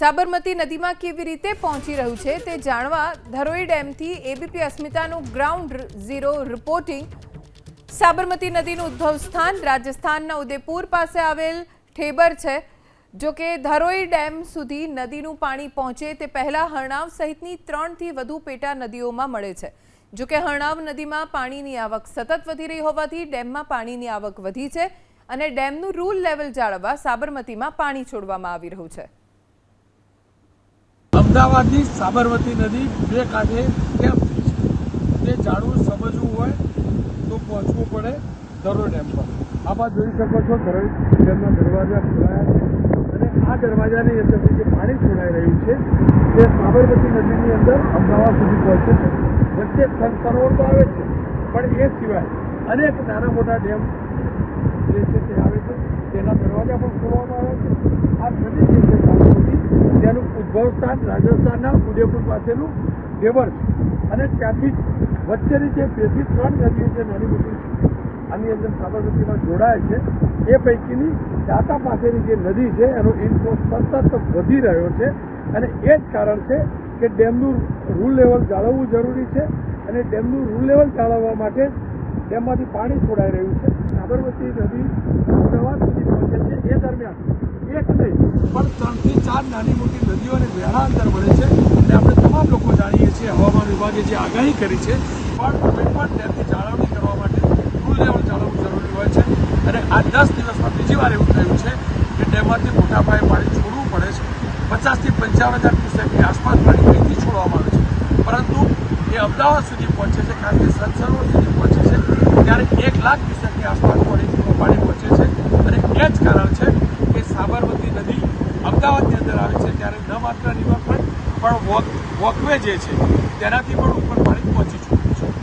સાબરમતી નદીમાં કેવી રીતે પહોંચી રહ્યું છે તે જાણવા ધરોઈ ડેમથી એબીપી અસ્મિતાનું ગ્રાઉન્ડ ઝીરો રિપોર્ટિંગ. સાબરમતી નદીનું ઉદ્ભવ સ્થાન રાજસ્થાનના ઉદયપુર પાસે આવેલ ઠેબર છે. જો કે ધરોઈ ડેમ સુધી નદીનું પાણી પહોંચે તે પહેલાં હરણાવ સહિતની ત્રણથી વધુ પેટા નદીઓમાં મળે છે. જો કે હરણાવ નદીમાં પાણીની આવક સતત વધી રહી હોવાથી ડેમમાં પાણીની આવક વધી છે અને ડેમનું રૂલ લેવલ જાળવવા સાબરમતીમાં પાણી છોડવામાં આવી રહ્યું છે. અમદાવાદની સાબરમતી નદી બે કાંઠે કેમ થઈ છે? તે જાણવું, સમજવું હોય તો પહોંચવું પડે ધરોઈ ડેમ પર. આમાં જોઈ શકો છો ધરોઈ ડેમના દરવાજા ખોલાયા છે અને આ દરવાજાની અંદરથી જે પાણી છોડાઈ રહ્યું છે, તે સાબરમતી નદીની અંદર અમદાવાદ સુધી પહોંચે છે. વચ્ચે સરોવર તો આવે છે, પણ એ સિવાય અનેક નાના મોટા ડેમ જે છે તે આવે છે તેના દરવાજા પણ ખોલવામાં આવે છે આ નદી જે છે સાબરમતી તેનું રાજસ્થાનના ઉદયપુર પાસેનું ડેવર છે. અને ત્યાંથી જ વચ્ચેની જે બેથી ત્રણ નદીઓ છે, નાની મોટી, આની અંદર સાબરમતીમાં જોડાય છે. એ પૈકીની દાતા પાસેની જે નદી છે, એનો ઇનફ્લો સતત વધી રહ્યો છે. અને એ જ કારણ છે કે ડેમનું રૂલ લેવલ જાળવવું જરૂરી છે અને ડેમનું રૂલ લેવલ જાળવવા માટે ડેમમાંથી પાણી છોડાઈ રહ્યું છે. સાબરમતી નદી અમદાવાદ સુધી પહોંચે છે. એ દરમિયાન એક નહીં, પણ ત્રણથી ચાર નાની મોટી નદીઓ અને વેળા અંદર મળે છે અને આપણે તમામ લોકો જાણીએ છીએ, હવામાન વિભાગે જે આગાહી કરી છે પણ કોઈ પણ ત્યાંથી જાળવણી કરવા માટે ફૂલ લેવલ જાળવવું જરૂરી હોય છે. અને આ દસ દિવસમાં બીજી વાર એવું થયું છે કે ડેમમાંથી મોટા પાયે પાણી છોડવું પડે છે. પચાસથી પંચાવન હજાર ક્યુસેકની આસપાસ પાણી અહીંથી છોડવામાં આવે છે. પરંતુ એ અમદાવાદ સુધી પહોંચે છે કારણ કે સત સુધી પહોંચે છે. ત્યારે એક લાખ ક્યુસેકની આસપાસ પાણી પાણી પહોંચે છે. અને એ જ કારણ છે કે સાબરમતી નદી અમદાવાદની અંદર આવે છે ત્યારે ન માત્ર રિવરફ્રન્ટ પણ વોક વોકવે જે છે તેનાથી પણ